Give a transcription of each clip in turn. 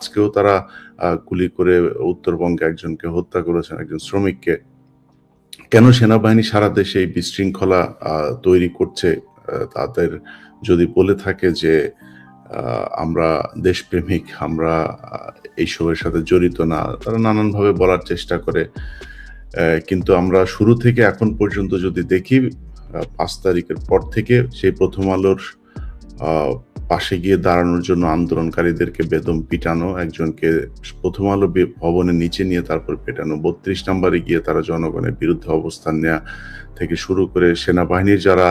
আজকেও তারা গুলি করে উত্তরবঙ্গে একজনকে হত্যা করেছেন একজন শ্রমিককে। কেন সেনাবাহিনী সারা দেশে এই বিশৃঙ্খলা তৈরি করছে? তাদের যদি বলে থাকে যে আমরা দেশপ্রেমিক, আমরা এইসবের সাথে জড়িত না, তারা নানানভাবে বলার চেষ্টা করে। কিন্তু আমরা শুরু থেকে এখন পর্যন্ত যদি দেখি পাঁচ তারিখের পর থেকে সেই প্রথম আলোর পাশে গিয়ে দাঁড়ানোর জন্য আন্দোলনকারীদেরকে বেদম পিটানো, একজনকে প্রথম আলো ভবনের নিচে নিয়ে তারপর পেটানো, বত্রিশ নম্বরে গিয়ে তারা জনগণের বিরুদ্ধে অবস্থান নেওয়া থেকে শুরু করে সেনাবাহিনীর যারা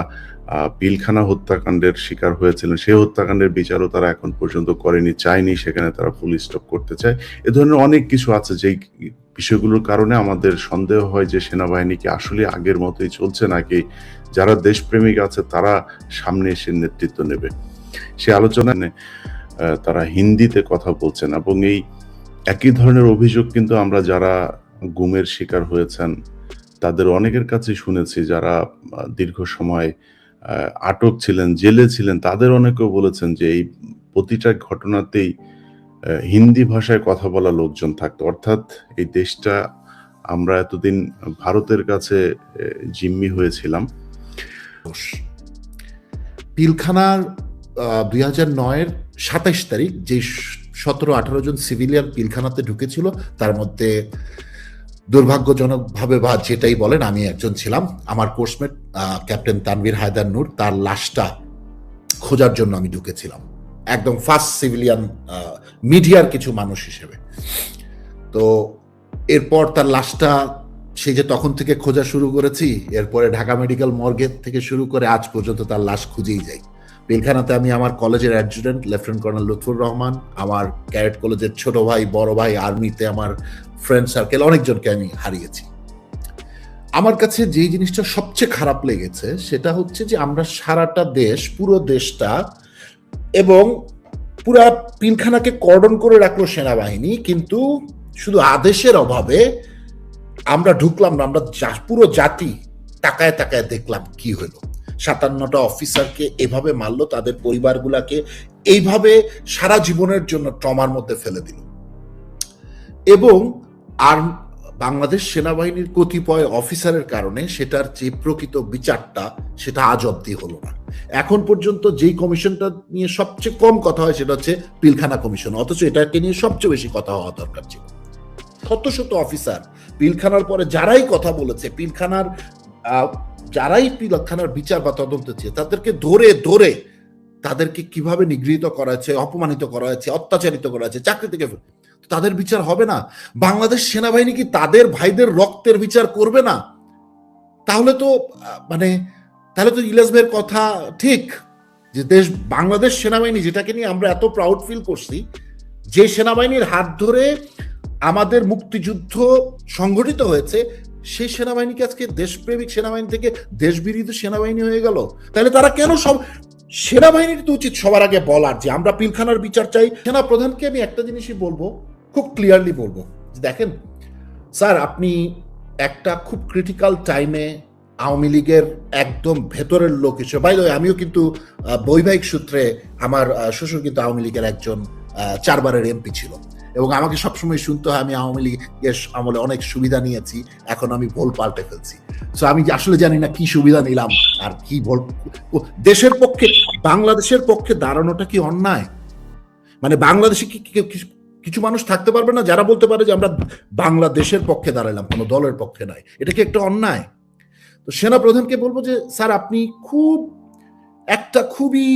পিলখানা হত্যাকাণ্ডের শিকার হয়েছিলেন, সেই হত্যাকাণ্ডের বিচারও তারা এখন পর্যন্ত করেনি, চায়নি, সেখানে তারা ফুল স্টপ করতে চায়। এ ধরনের অনেক কিছু আছে যেই বিষয়গুলোর কারণে আমাদের সন্দেহ হয় যে সেনাবাহিনী কি আসলে আগের মতোই চলছে নাকি যারা দেশপ্রেমিক আছে তারা সামনে এসে নেতৃত্ব নেবে। সে আলোচনা তারা হিন্দিতে কথা বলছেন এবং এই একই ধরনের অভিযোগ কিন্তু আমরা যারা গুমের শিকার হয়েছেন, তাদের অনেকের কাছে শুনেছি যারা দীর্ঘ সময় আটক ছিলেন, জেলে ছিলেন, তাদের অনেকেও বলেছেন যে এই প্রতিটা ঘটনাতেই হিন্দি ভাষায় কথা বলা লোকজন থাকতো। অর্থাৎ এই দেশটা আমরা এতদিন ভারতের কাছে জিম্মি হয়েছিলাম। পিলখানার দুই হাজার নয়ের সাতাইশ তারিখ যে সতেরো আঠারো জন সিভিলিয়ান পিলখানাতে ঢুকেছিল, তার মধ্যে দুর্ভাগ্যজনকভাবে বা যেটাই বলেন, আমি একজন ছিলাম। আমার কোর্সমেট ক্যাপ্টেন তানভীর হায়দার নূর, তার লাশটা খোঁজার জন্য আমি ঢুকেছিলাম। একদম ফার্স্ট সিভিলিয়ান মিডিয়ার কিছু মানুষ হিসেবে। তো এরপর তার লাশটা সেই যে তখন থেকে খোঁজা শুরু করেছি, এরপরে ঢাকা মেডিকেল মর্গে থেকে শুরু করে আজ পর্যন্ত তার লাশ খুঁজেই যাই। পিলখানাতে আমি আমার কলেজের adjutant lieutenant colonel Lutfur Rahman, আমার ক্যারেট কলেজের ছোট ভাই, বড় ভাই আর্মিতে আমার ফ্রেন্ড সার্কেল অনেকজনকে আমি হারিয়েছি। আমার কাছে যেই জিনিসটা সবচেয়ে খারাপ লেগেছে, সেটা হচ্ছে যে আমরা সারাটা দেশ, পুরো দেশটা, এবং পুরা পিলখানাকে কর্ডন করে রাখল সেনাবাহিনী, কিন্তু শুধু আদেশের অভাবে আমরা ঢুকলাম না, আমরা পুরো জাতি তাকায় তাকায় দেখলাম কি হলো। সাতান্নটা অফিসারকে এভাবে মারলো, তাদের পরিবারগুলাকে এইভাবে সারা জীবনের জন্য ট্রমার মধ্যে ফেলে দিল। এবং আর বাংলাদেশ সেনাবাহিনীর কতিপয় অফিসারের কারণে সেটার যে প্রকৃত বিচারটা, সেটা আজ অব্দি হলো না। এখন পর্যন্ত যেই কমিশনটা নিয়ে সবচেয়ে কম কথা হয় সেটা হচ্ছে পিলখানা কমিশন। অথচ এটাকে নিয়ে সবচেয়ে বেশি কথা হওয়া দরকার ছিল। শত শত অফিসার, পিলখানার পরে যারাই কথা বলেছে, পিলখানার যারাই পিলখানার বিচার বা তদন্ত চেয়ে, তাদেরকে ধরে ধরে তাদেরকে কীভাবে নিগৃহীত করা হয়েছে, অপমানিত করা হয়েছে, অত্যাচারিত করা হয়েছে, চাকরি থেকে তাদের বিচার হবে না। বাংলাদেশ সেনাবাহিনী কি তাদের ভাইদের রক্তের বিচার করবে না? তাহলে তো মানে তাহলে তো ইলাস ভাইয়ের কথা ঠিক, যে দেশ, বাংলাদেশ সেনাবাহিনী যেটাকে নিয়ে আমরা এত প্রাউড ফিল করছি, যে সেনাবাহিনীর হাত ধরে আমাদের মুক্তিযুদ্ধ সংগঠিত হয়েছে সেই সেনাবাহিনীকে আজকে দেশপ্রেমিক সেনাবাহিনী থেকে দেশবিরোধী সেনাবাহিনী হয়ে গেল। তাহলে তারা কেন সব সেনাবাহিনীর তো উচিত সবার আগে বলার যে আমরা পিলখানার বিচার চাই। সেনা প্রধানকে আমি একটা জিনিসই বলব, খুব ক্লিয়ারলি বলব। দেখেন, স্যার, আপনি একটা খুব ক্রিটিক্যাল টাইমে আওয়ামী লীগের একদম ভেতরের লোক হিসেবে বাই আমিও কিন্তু বৈবাহিক সূত্রে আমার শ্বশুর কিন্তু আওয়ামী লীগের একজন চারবারের এমপি ছিল। এবং আমাকে সবসময় শুনতে হয়, আমি আওয়ামী লীগের আমলে অনেক সুবিধা নিয়েছি, এখন আমি ভুল পাল্টে ফেলছি। সো আমি আসলে জানি না কি সুবিধা নিলাম আর কি ভুল। দেশের পক্ষে, বাংলাদেশের পক্ষে দাঁড়ানোটা কি অন্যায়? মানে বাংলাদেশে কি কিছু মানুষ থাকতে পারবে না? যারা বলতে পারে যে আমরা বাংলাদেশের পক্ষে দাঁড়ালাম কোনো দলের পক্ষে নয়। এটা কি একটা অন্যায়? তো সেনা প্রধানকে বলব যে, স্যার, আপনি খুব, একটা খুবই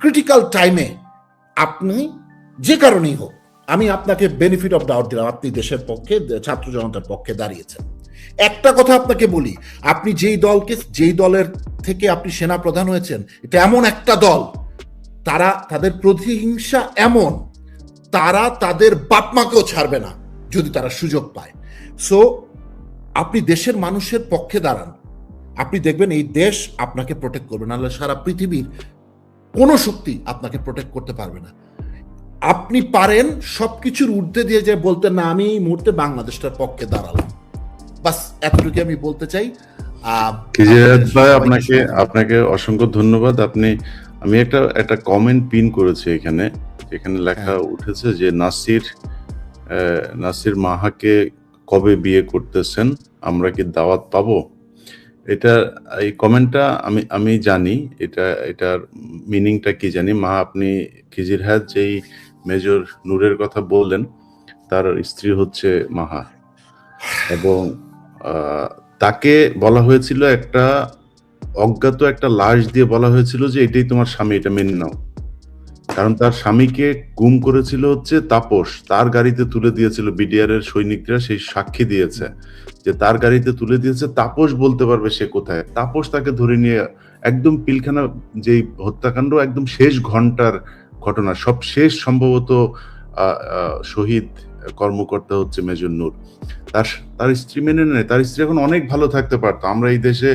ক্রিটিক্যাল টাইমে আপনি যে কারণেই হোক আমি আপনাকে বেনিফিট অফ ডাউট দিলাম। আপনি দেশের পক্ষে, ছাত্র জনতার পক্ষে দাঁড়িয়েছেন। একটা কথা আপনাকে বলি, আপনি যেই দলকে, যেই দলের থেকে আপনি সেনা প্রধান হয়েছেন, এটা এমন একটা দল, তারা, তাদের প্রতিহিংসা এমন, তারা তাদের বাপ মাকেও ছাড়বে না, যদি তারা সুযোগ পায়। সো আপনি দেশের মানুষের পক্ষে দাঁড়ান। আপনি দেখবেন এই দেশ আপনাকে প্রোটেক্ট করবে নাহলে সারা পৃথিবীর কোনো শক্তি আপনাকে প্রোটেক্ট করতে পারবে না। আপনি পারেন সবকিছুর ঊর্ধ্বে দিয়ে যে বলতে না আমি এই মুহূর্তে বাংলাদেশটার পক্ষে দাঁড়ালাম। বাস এতটুকু আমি বলতে চাই। ভাই আপনাকে আপনাকে অসংখ্য ধন্যবাদ। আপনি আমি একটা একটা কমেন্ট পিন করেছি এখানে। এখানে লেখা হ্যাঁ। উঠেছে যে নাসির নাসির মাহাকে কবে বিয়ে করতেছেন? আমরা কি দাওয়াত পাবো? এটা এই কমেন্টটা আমি আমি জানি। এটা এটার মিনিংটা কি জানি? মা আপনি খিজির হাত যেই মেজর নূরের কথা বললেন, তার স্ত্রী হচ্ছে মাহা। এবং তাকে বলা হয়েছিল একটা অজ্ঞাত একটা লাশ দিয়ে বলা হয়েছিল যে এটাই তোমার স্বামী, এটা মেনে নাও। কারণ তার স্বামীকে গুম করেছিল হচ্ছে তাপস। তার গাড়িতে তুলে দিয়েছিল বিডিআর এর সৈনিকরা সেই সাক্ষী দিয়েছে যে তার গাড়িতে তুলে দিয়েছে, তাপস বলতে পারবে সে কোথায়। তাপস তাকে ধরে নিয়ে একদম পিলখানা যেই হত্যাকাণ্ড, একদম শেষ ঘণ্টার ঘটনা। সব শেষ সম্ভবত শহীদ কর্মকর্তা হচ্ছে মেজর নূর। তার তার স্ত্রী মেনে নেয়। তার স্ত্রী এখন অনেক ভালো থাকতে পারতো। আমরা এই দেশে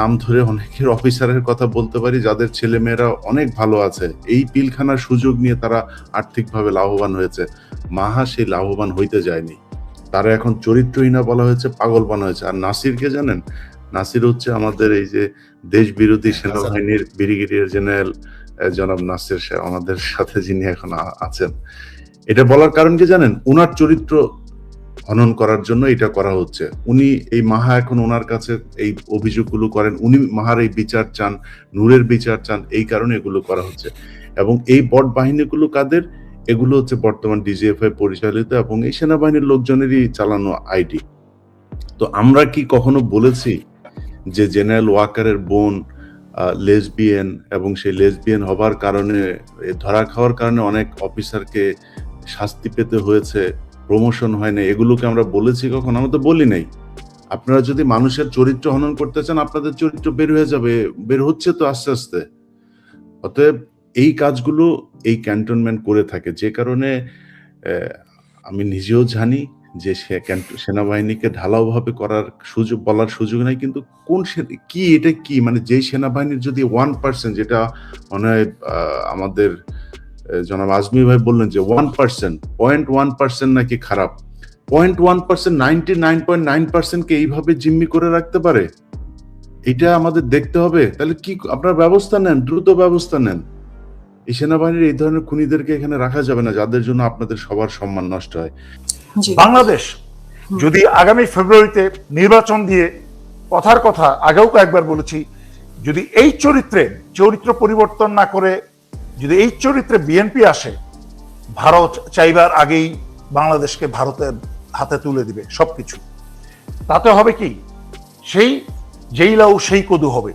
নাম ধরে অনেকের অফিসারের কথা বলতে পারি যাদের ছেলে মেয়েরা অনেক ভালো আছে। এই পিলখানার সুযোগ নিয়ে তারা আর্থিকভাবে লাভবান হয়েছে। মাহা সেই লাভবান হইতে যায়নি। তারা এখন চরিত্রহীনা বলা হয়েছে পাগল বানা হয়েছে। আর নাসিরকে জানেন? নাসির হচ্ছে আমাদের এই যে দেশ বিরোধী সেনাবাহিনীর ব্রিগেডিয়ার জেনারেল জনাব নাসির সাহেব, আমাদের সাথে যিনি এখন আছেন। এটা বলার কারণ কি জানেন? উনার চরিত্র হনন করার জন্য এটা করা হচ্ছে। উনি এই মাহা এখন ওনার কাছে এই অভিযোগগুলো করেন। উনি মাহার এই বিচার চান, নূরের বিচার চান, এই কারণে এগুলো করা হচ্ছে। এবং এই বট বাহিনীগুলো কাদের? এগুলো হচ্ছে বর্তমান ডিজিএফআই পরিচালিত এবং এই সেনাবাহিনীর লোকজনেরই চালানো আইডি। তো আমরা কি কখনো বলেছি যে জেনারেল ওয়াকারের বোন লেসবিয়ান এবং সেই লেসবিয়ান হবার কারণে ধরা খাওয়ার কারণে অনেক অফিসারকে শাস্তি পেতে হয়েছে প্রমোশন হয় না এগুলোকে আমরা বলেছি কখন? আমরা তো বলি নাই। আপনারা যদি মানুষের চরিত্র হনন করতে চান, আপনাদের চরিত্র বের হয়ে যাবে, বের হচ্ছে তো আস্তে আস্তে। অতএব এই কাজগুলো এই ক্যান্টনমেন্ট করে থাকে। যে কারণে আমি নিজেও জানি যে সে সেনাবাহিনীকে ঢালাওভাবে করার সুযোগ, বলার সুযোগ নাই, কিন্তু কোন কি এটা কি? মানে যেই সেনাবাহিনীর যদি ওয়ান পার্সেন্ট যেটা মনে হয় আমাদের জনাব আজমি ভাই বললেন যে one percent point one percent নাকি খারাপ? Point one percent ninety nine point nine পার্সেন্টকে এইভাবে জিম্মি করে রাখতে পারে? এটা আমাদের দেখতে হবে। তাহলে কি, আপনার ব্যবস্থা নেন, দ্রুত ব্যবস্থা নেন। এই সেনাবাহিনীর এই ধরনের খুনিদেরকে এখানে রাখা যাবে না, যাদের জন্য আপনাদের সবার সম্মান নষ্ট হয়। বাংলাদেশ যদি আগামী ফেব্রুয়ারিতে নির্বাচন দিয়ে কথার কথা আগেও কয়েকবার বলেছি যদি এই চরিত্রে চরিত্র পরিবর্তন না করে যদি এই চরিত্রে বিএনপি আসে ভারত চাইবার আগেই বাংলাদেশকে ভারতের হাতে তুলে দিবে সবকিছু। তাতে হবে কি? সেই যেই লাউ সেই কদু হবে।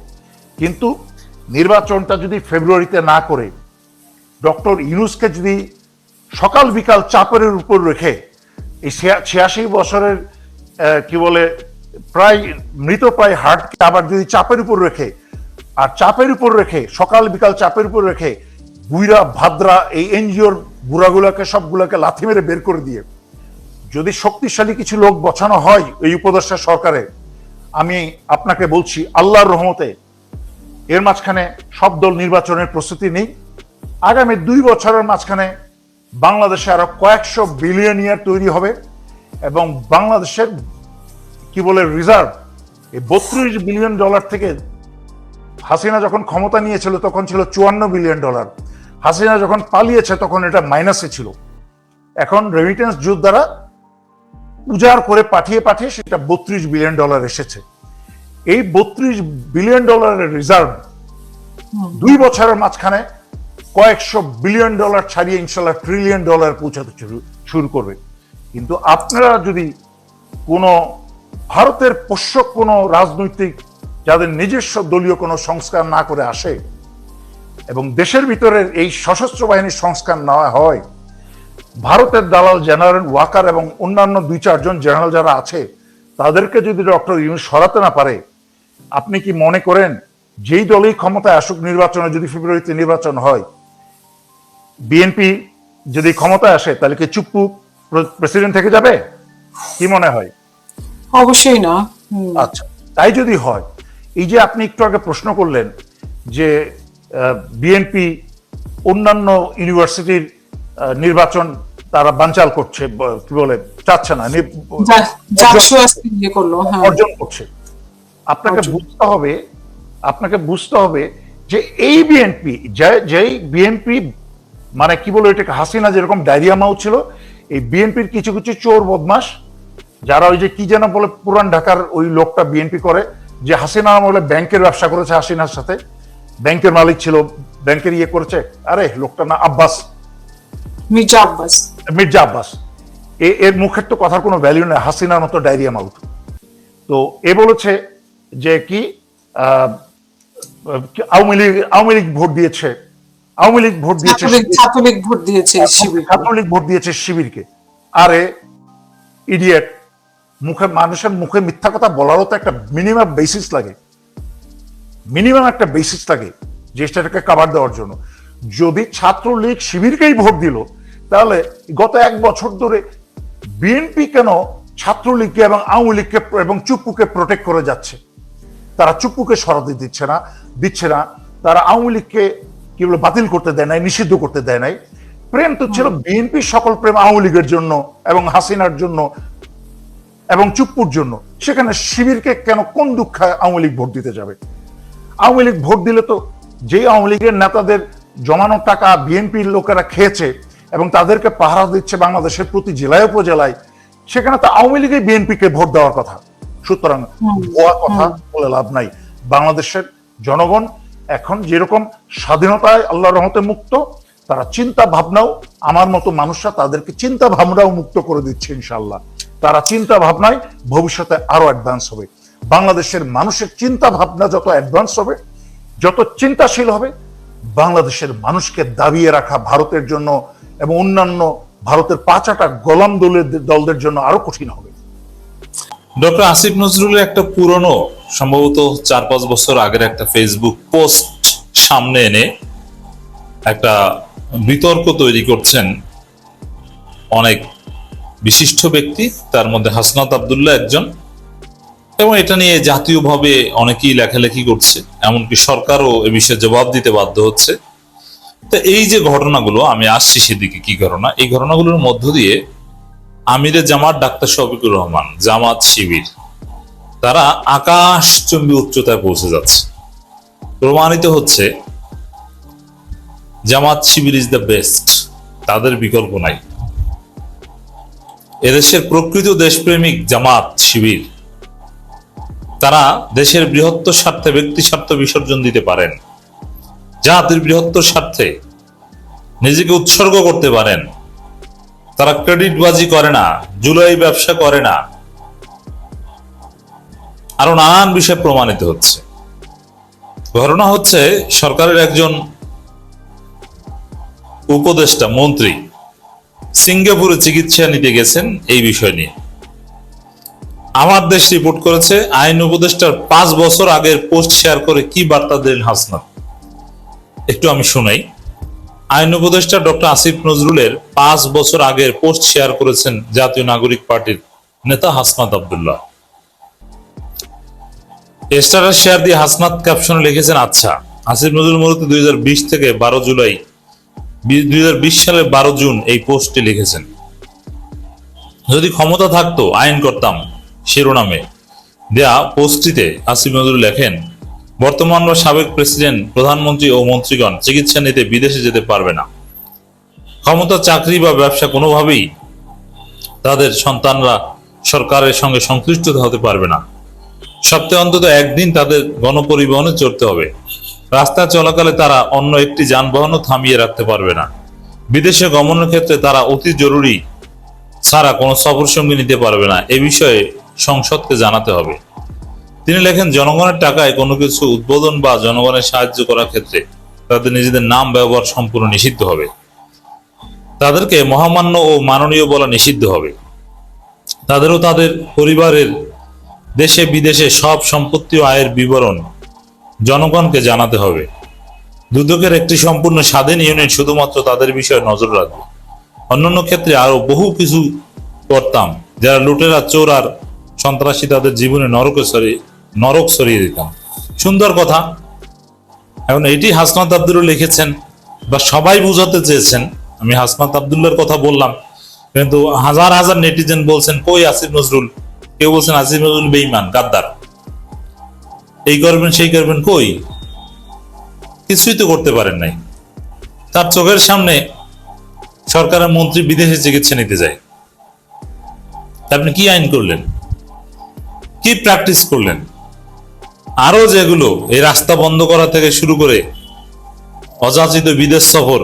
কিন্তু নির্বাচনটা যদি ফেব্রুয়ারিতে না করে ডক্টর ইউনুসকে যদি সকাল বিকাল চাপের উপর রেখে এই ছিয়াশি বছরের কি বলে, প্রায়, মৃত প্রায় হার্টকে আবার যদি চাপের উপর রেখে, আর চাপের উপর রেখে, সকাল বিকাল চাপের উপর রেখে, বুইরা, ভাদ্রা, এই এনজিওর বুড়াগুলোকে, সবগুলোকে লাথি মেরে বের করে দিয়ে, যদি শক্তিশালী কিছু লোক বছানো হয় এই উপদেষ্টা সরকারে, আমি আপনাকে বলছি, আল্লাহর রহমতে, এর মাঝখানে সব দল নির্বাচনের প্রস্তুতি নেই। আগামী দুই বছরের মাঝখানে বাংলাদেশে আরও কয়েকশো বিলিয়ন ইয়ার তৈরি হবে এবং বাংলাদেশের কি বলে রিজার্ভ এই বত্রিশ বিলিয়ন ডলার থেকে হাসিনা যখন ক্ষমতা নিয়েছিল তখন ছিল চুয়ান্ন বিলিয়ন ডলার হাসিনা যখন পালিয়েছে তখন এটা মাইনাসে ছিল। এখন রেমিটেন্স দ্বারা উজাড় করে পাঠিয়ে পাঠিয়ে সেটা বত্রিশ বিলিয়ন ডলার এসেছে। এই বত্রিশ বিলিয়ন ডলারের রিজার্ভ দুই বছরের মাঝখানে কয়েকশো বিলিয়ন ডলার ছাড়িয়ে ইনশাল্লাহ ট্রিলিয়ন ডলার পৌঁছাতে শুরু- শুরু করবে। কিন্তু আপনারা যদি কোনো ভারতের পোষ্য কোনো রাজনৈতিক যাদের নিজস্ব দলীয় কোনো সংস্কার না করে আসে এবং দেশের ভিতরের এই সশস্ত্র বাহিনীর সংস্কার না হয়, ভারতের দালাল জেনারেল ওয়াকার এবং অন্যান্য দুই চারজন জেনারেল যারা আছে, তাদেরকে যদি ডক্টর ইউনুস সরাতে না পারে, আপনি কি মনে করেন যেই দলই ক্ষমতায় আসুক নির্বাচনে, যদি ফেব্রুয়ারিতে নির্বাচন হয় বিএনপি যদি ক্ষমতায় আসে তাহলে কি চুপ্পু প্রেসিডেন্ট থেকে যাবে? কি মনে হয়? অবশ্যই না। আচ্ছা তাই যদি হয় এই যে আপনি একটু আগে প্রশ্ন করলেন যে বিএনপি অন্যান্য ইউনিভার্সিটির নির্বাচন তারা বানচাল করছে কি বলে চাচ্ছে না ইয়ে হ্যাঁ। অর্জন করছে। আপনাকে বুঝতে হবে আপনাকে বুঝতে হবে যে এই বিএনপি যেই বিএনপি মানে কি বলব এটাকে হাসিনা যেরকম ডায়রিয়া মাউ ছিল এই বিএনপির কিছু কিছু চোর বদমাস যারা ওই যে কি যেন বলে পুরান ঢাকার ওই লোকটা বিএনপি করে যে হাসিনা বলে ব্যাংকের ব্যবসা করেছে হাসিনার সাথে। ব্যাংকের মালিক ছিল ব্যাংকের ইয়ে করেছে আরে লোকটা না আব্বাস। মির্জা আব্বাস। মির্জা আব্বাস। এ- এর মুখের তো কথার কোনো ভ্যালিউ নেই হাসিনার মতো ডায়রিয়া মাউথ। তো এ বলেছে যে কি আহ, কি আওয়ামী লীগ আওয়ামী লীগ ভোট দিয়েছে আওয়ামী লীগ ভোট দিয়েছে ছাত্রলীগ ভোট দিয়েছে ছাত্রলীগ ভোট দিয়েছে শিবিরকে। আরে ইডিয়েট মুখে মানুষের মুখে মিথ্যা কথা বলারও তো একটা মিনিমাম বেসিস লাগে। মিনিমাম একটা বেসিস লাগে দেওয়ার জন্য। যদি ছাত্রলীগ শিবিরকেই ভোট দিল তাহলে গত এক বছর ধরে বিএনপি কেন ছাত্রলীগকে এবং আওয়ামী লীগকে এবং চুপ্পুকে প্রোটেক্ট করে যাচ্ছে? তারা চুপ্পুকে সরাতে দিচ্ছে না দিচ্ছে না। তারা আওয়ামী লীগকে কি বলে বাতিল করতে দেয় নাই নিষিদ্ধ করতে দেয় নাই। প্রেম তো ছিল বিএনপির সকল প্রেম আওয়ামী লীগের জন্য এবং হাসিনার জন্য এবং চুপ্পুর জন্য। সেখানে শিবিরকে কেন কোন দুঃখে আওয়ামী লীগ ভোট দিতে যাবে? আওয়ামী লীগ ভোট দিলে তো যেই আওয়ামী লীগের নেতাদের জমানো টাকা বিএনপির লোকেরা খেয়েছে এবং তাদেরকে পাহারা দিচ্ছে বাংলাদেশের প্রতি জেলায় উপজেলায় সেখানে তো আওয়ামী লীগের বিএনপিকে ভোট দেওয়ার কথা। সুতরাং ভুয়া কথা বলে লাভ নাই। বাংলাদেশের জনগণ এখন যেরকম স্বাধীনতায় আল্লাহ রহমতে মুক্ত, তারা চিন্তা ভাবনাও আমার মতো মানুষরা তাদেরকে চিন্তা ভাবনাও মুক্ত করে দিচ্ছে ইনশাল্লাহ তারা চিন্তা ভাবনায় ভবিষ্যতে আরও অ্যাডভান্স হবে। বাংলাদেশের মানুষের চিন্তা ভাবনা যত অ্যাডভান্স হবে, যত চিন্তাশীল হবে, বাংলাদেশের মানুষকে দাবিয়ে রাখা ভারতের জন্য এবং অন্যান্য ভারতের পাঁচাটা গোলাম দলের দলদের জন্য আরও কঠিন হবে। ডক্টর আসিফ নজরুলের একটা পুরনো, সম্ভবত চার পাঁচ বছর আগের একটা ফেসবুক পোস্ট সামনে এনে একটা বিতর্ক তৈরি করছেন অনেক বিশিষ্ট ব্যক্তি, তার মধ্যে হাসনাত আবদুল্লাহ একজন। এবং এটা নিয়ে জাতীয়ভাবে অনেকেই লেখালেখি করছে, এমনকি সরকারও এ বিষয়ে জবাব দিতে বাধ্য হচ্ছে। তো এই যে ঘটনাগুলো, আমি আসছি সেদিকে, কি ঘটনা? এই ঘটনাগুলোর মধ্য দিয়ে আমিরে জামাত ডাক্তার শফিকুর রহমান, জামাত শিবির। তারা আকাশচুম্বী উচ্চতায় পৌঁছে যাচ্ছে। প্রমাণিত হচ্ছে, Jamaat Shibir is the best তাদের বিকল্প নাই। এদেশের প্রকৃত দেশপ্রেমিক জামাত শিবির। তারা দেশের বৃহত্তর স্বার্থে ব্যক্তি স্বার্থ বিসর্জন দিতে পারেন। জাতির বৃহত্তর স্বার্থে নিজেকে উৎসর্গ করতে পারেন। তারা ক্রেডিটবাজি করে না, জুলাই ব্যবসা করে না। আরও নানান বিষয় প্রমাণিত হচ্ছে। ঘটনা হচ্ছে, সরকারের একজন উপদেষ্টা, মন্ত্রী, সিঙ্গাপুরে চিকিৎসা নিতে গেছেন এই বিষয় নিয়ে। আমার দেশ রিপোর্ট করেছে, আইন উপদেষ্টার পাঁচ বছর আগের পোস্ট শেয়ার করে কি বার্তা দিলেন হাসনাত? একটু আমি শোনাই। আইন উপদেষ্টা ডক্টর আসিফ নজরুলের পাঁচ বছর আগের পোস্ট শেয়ার করেছেন জাতীয় নাগরিক পার্টির নেতা হাসনাত আবদুল্লাহ। স্টারার শেয়ার দিয়ে হাসনাত ক্যাপশনে লিখেছেন আচ্ছা আসিফ নজরুল মূলত দুই থেকে বারো জুলাই দুই হাজার বিশ সালের বারো জুন এই পোস্টটি লিখেছেন। যদি ক্ষমতা থাকতো আইন করতাম শিরোনামে দেয়া পোস্টটিতে আসিফ নজরুল লেখেন বর্তমান বা সাবেক প্রেসিডেন্ট, প্রধানমন্ত্রী ও মন্ত্রীগণ চিকিৎসা নিতে বিদেশে যেতে পারবে না। ক্ষমতা, চাকরি বা ব্যবসা কোনোভাবেই তাদের সন্তানরা সরকারের সঙ্গে সংশ্লিষ্ট হতে পারবে না। সপ্তাহে অন্তত একদিন তাদের গণপরিবহনে চড়তে হবে। রাস্তায় চলাকালে তারা অন্য একটি যানবাহনও থামিয়ে রাখতে পারবে না। বিদেশে গমনের ক্ষেত্রে তারা অতি জরুরি ছাড়া কোনো সফর সঙ্গী নিতে পারবে না। এ বিষয়ে সংসদকে জানাতে হবে। তিনি লেখেন, জনগণের টাকায় কোনো কিছু উদ্বোধন বা জনগণের সাহায্য করার ক্ষেত্রে তাদের নিজেদের নাম ব্যবহার সম্পূর্ণ নিষিদ্ধ হবে। তাদেরকে মহামান্য ও মাননীয় বলা নিষিদ্ধ হবে। তাদেরও তাদের পরিবারের দেশে বিদেশে সব সম্পত্তি ও আয়ের বিবরণ জনগণকে জানাতে হবে। দুদকের একটি সম্পূর্ণ স্বাধীন ইউনিট শুধুমাত্র তাদের বিষয়ে নজর রাখবে। অন্যান্য ক্ষেত্রে আরও বহু কিছু করতাম, যারা লুটেরা, চোর আর সন্ত্রাসী তাদের জীবনে নরকে নরক সরিয়ে দিতাম। সুন্দর কথা। এখন এটি হাসনাত আব্দুল লিখেছেন বা সবাই বুঝাতে চেয়েছেন। আমি হাসনাত আবদুল্লার কথা বললাম, কিন্তু হাজার হাজার নেটিজেন বলছেন, কই আসিফ নজরুল? কেউ বলছেন, আসিফ নজরুল বেইমান গাদ্দার। এই করবেন, সেই করবেন, কই? কিছুই তো করতে পারেন নাই। তার চোখের সামনে সরকারের মন্ত্রী বিদেশে চিকিৎসা নিতে যায়। আপনি কি আইন করলেন? কি প্র্যাকটিস করলেন? আরও যেগুলো এই রাস্তা বন্ধ করা থেকে শুরু করে অযাচিত বিদেশ সফর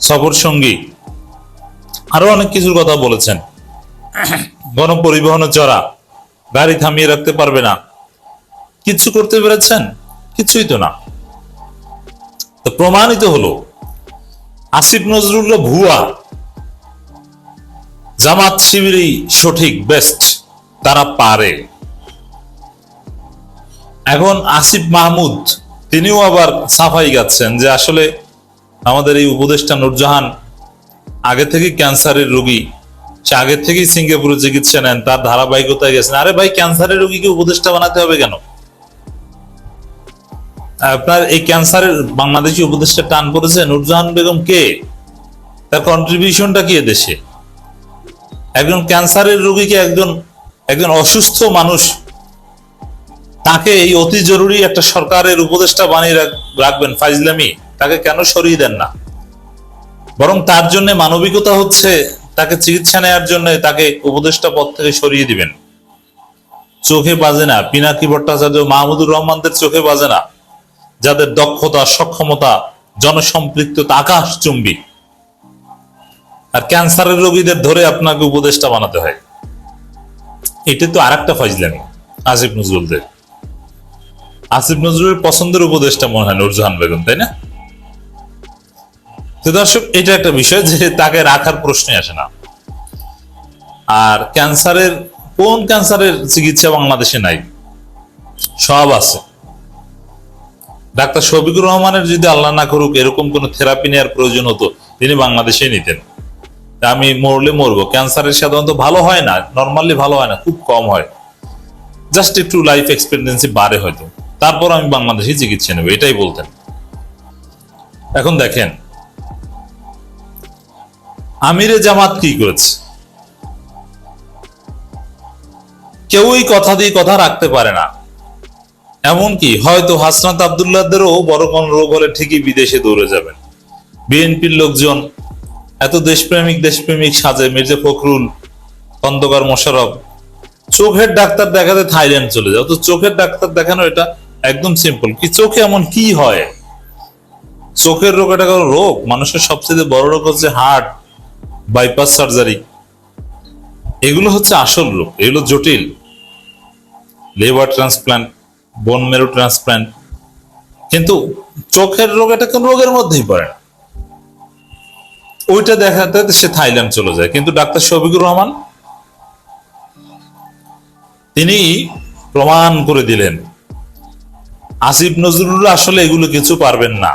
সফর সঙ্গী, আরও অনেক কিছুর কথা বলেছেন। গণপরিবহনে চড়া, গাড়ি থামিয়ে রাখতে পারবে না। কিছু করতে পেরেছেন? কিছুই তো না। তো প্রমাণিত হলো, আসিফ নজরুল্লাহ ভুয়া। জামাত শিবিরই সঠিক বেস্ট তারা পারে। এখন আসিফ মাহমুদ, তিনিও আবার সাফাই গাচ্ছেন যে আসলে আমাদের এই উপদেষ্টা নুরজাহান আগে থেকে ক্যান্সারের রোগী। সে আগে থেকেই সিঙ্গাপুরে চিকিৎসা নেন, তার ধারাবাহিকতায় গেছেন। আরে ভাই, ক্যান্সারের রোগীকে উপদেষ্টা বানাতে হবে কেন? আপনার এই ক্যান্সারের বাংলাদেশি উপদেষ্টা টান পড়েছে, নুরজাহান বেগম কে? তার কন্ট্রিবিউশনটা কি দেশে? একজন ক্যান্সারের রোগীকে একজন একজন অসুস্থ মানুষ তাকে এই অতি জরুরি একটা সরকারের উপদেষ্টা বানিয়ে রাখবেন ফাইজলামি তাকে কেন সরিয়ে দেন না? বরং তার জন্য মানবিকতা হচ্ছে তাকে চিকিৎসা নেওয়ার জন্য তাকে উপদেষ্টা পদ থেকে সরিয়ে দিবেন। চোখে বাজে না। পিনাকি ভট্টাচার্য মাহমুদুর রহমানদের চোখে বাজে না। যাদের দক্ষতা, সক্ষমতা জনসম্পৃক্ততা আকাশ চুম্বি। আর ক্যান্সারের রোগীদের ধরে আপনাকে উপদেষ্টা বানাতে হয়। এটা তো আর একটা ফাইজলামি আসিফ নজরুলদের। আসিফ নজরুলের পছন্দের উপদেশটা মনে হয় নুরজাহান বেগম, তাই না? তো দর্শক, এটা একটা বিষয় যে তাকে রাখার প্রশ্নই আসে না। আর ক্যান্সারের, কোন ক্যান্সারের চিকিৎসা বাংলাদেশে নাই? সব আছে। ডাক্তার শফিকুর রহমানের যদি আল্লাহ না করুক, এরকম কোন থেরাপি নেওয়ার প্রয়োজন হতো, তিনি বাংলাদেশে নিতেন। আমি মরলে মরবো। ক্যান্সারের সাধারণত ভালো হয় না, নর্মালি ভালো হয় না, খুব কম হয়। জাস্ট একটু লাইফ এক্সপেক্টেন্সি বাড়ে হয়তো। তারপর আমি বাংলাদেশে চিকিৎসা নেব, এটাই বলতেন। এখন দেখেন, আমিরে জামাত কি করেছে? কেউই কথা দিয়ে কথা রাখতে পারে না। এমনকি হয়তো হাসনাত আবদুল্লাহদেরও বড় কোন রোগ হলে ঠিকই বিদেশে দৌড়ে যাবেন। বিএনপির লোকজন, এত দেশপ্রেমিক দেশপ্রেমিক সাজে, মির্জা ফখরুল খন্দকার মোশারফ চোখের ডাক্তার দেখাতে থাইল্যান্ড চলে যাও তো চোখের ডাক্তার দেখানো এটা একদম সিম্পল কি চোখে এমন কি হয়? চোখের রোগ এটা কোনো রোগ, মানুষের সবচেয়ে বড় রোগ হচ্ছে হার্ট বাইপাস সার্জারি এগুলো হচ্ছে আসল রোগ, এগুলো জটিল। লেবার ট্রান্সপ্ল্যান্ট বোন মেরু ট্রান্সপ্ল্যান্ট কিন্তু চোখের রোগ এটা কোন রোগের মধ্যেই পড়ে ওইটা দেখাতে সে থাইল্যান্ড চলে যায়, কিন্তু ডাক্তার শফিকুর রহমান, তিনি প্রমাণ করে দিলেন আসিফ নজরুল আসলে এগুলো কিছু পারবেন না।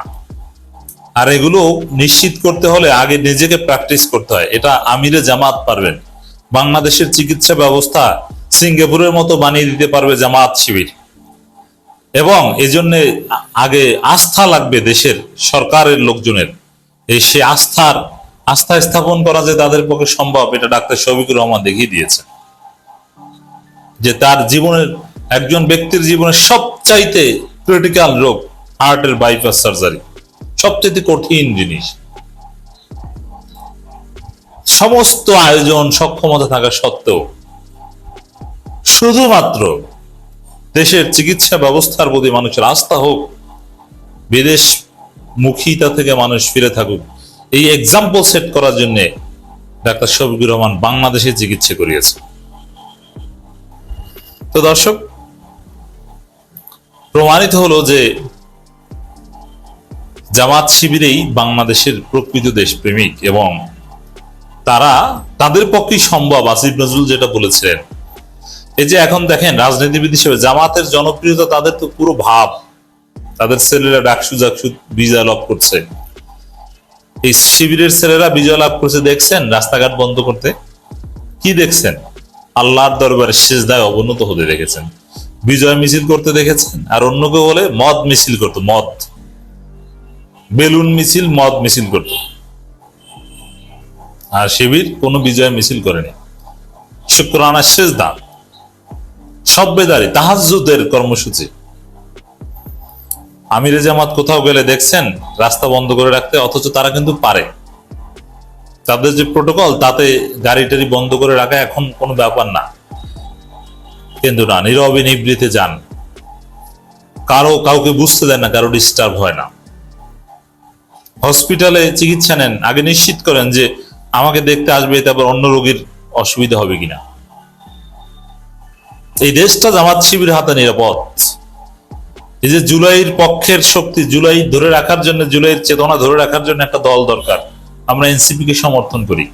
আর এগুলো নিশ্চিত করতে হলে আগে নিজেকে প্র্যাকটিস করতে হয়। এটা আমিরে জামাত পারবেন। বাংলাদেশের চিকিৎসা ব্যবস্থা সিঙ্গাপুরের মতো বানিয়ে দিতে পারবে জামাত শিবির। এবং এজন্য আগে আস্থা লাগবে দেশের সরকারের লোকজনের। এই সে আস্থার, আস্থা স্থাপন করা যে তাদের পক্ষে সম্ভব, এটা ডাক্তার শফিকুর রহমান দেখিয়ে দিয়েছে যে তার জীবনের, একজন ব্যক্তির জীবনের সবচাইতে ক্রিটিক্যাল রোগ হার্টের বাইপাস সার্জারি সবচেয়ে কঠিন জিনিস। সমস্ত আয়োজন সক্ষমতা থাকা সত্ত্বেও শুধুমাত্র দেশের চিকিৎসা ব্যবস্থার প্রতি মানুষের আস্থা হোক বিদেশ মুখিতা থেকে মানুষ ফিরে থাকুক, এই এক্সাম্পল সেট করার জন্য ডাক্তার শফিকুর রহমান বাংলাদেশে চিকিৎসা করিয়েছে তো দর্শক প্রমাণিত হলো যে জামাত শিবিরেই বাংলাদেশের প্রকৃত দেশপ্রেমিক এবং তারা তাদের পক্ষেই সম্ভব, আসিফ নজরুল যেটা বলেছিলেন। এই যে এখন দেখেন, রাজনীতিবিদ হিসেবে জামাতের জনপ্রিয়তা, তাদের তো পুরো ভাব। তাদের ছেলেরা ডাকসু জাকসু বিজয় লাভ করছে। এই শিবিরের ছেলেরা বিজয় লাভ করছে, দেখছেন রাস্তাঘাট বন্ধ করতে? কি দেখছেন? আল্লাহর দরবারে শেষদায় অবনত হতে দেখেছেন। বিজয় মিছিল করতে দেখেছেন? আর অন্য কেউ বলে মদ মিছিল করতো, মদ। বেলুন মিছিল, মদ মিছিল করত। আর শিবির কোনো বিজয় মিছিল করেনি। শুক্রানা শেষ দান। সভ্যদারি তাহাজুদের কর্মসূচি। আমিরে জামাত কোথাও গেলে দেখছেন, রাস্তা বন্ধ করে রাখতে, অথচ তারা কিন্তু পারে। তাদের যে প্রোটোকল, তাতে গাড়ি টাড়ি বন্ধ করে রাখা এখন কোনো ব্যাপার না। কিন্তু না, নীরবে নিবৃতে যান। কারও কাউকে বুঝতে দেন না, কারও ডিস্টার্ব হয় না। হসপিটালে চিকিৎসা নেন, আগে নিশ্চিত করেন যে আমাকে দেখতে আসবে, তারপর অন্য রোগীর অসুবিধা হবে কিনা। এই দেশটা জামাত শিবির হাতে নিরাপদ। এই যে জুলাইয়ের পক্ষের শক্তি, জুলাই ধরে রাখার জন্য, জুলাইয়ের চেতনা ধরে রাখার জন্য একটা দল দরকার। আমরা এনসিপি কে সমর্থন করি।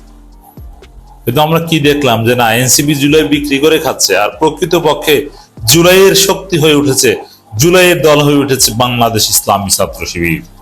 কিন্তু আমরা কি দেখলাম যে না এনসিবি জুলাই বিক্রি করে খাচ্ছে আর প্রকৃত পক্ষে জুলাইয়ের শক্তি হয়ে উঠেছে, জুলাইয়ের দল হয়ে উঠেছে বাংলাদেশ ইসলামী ছাত্র শিবির।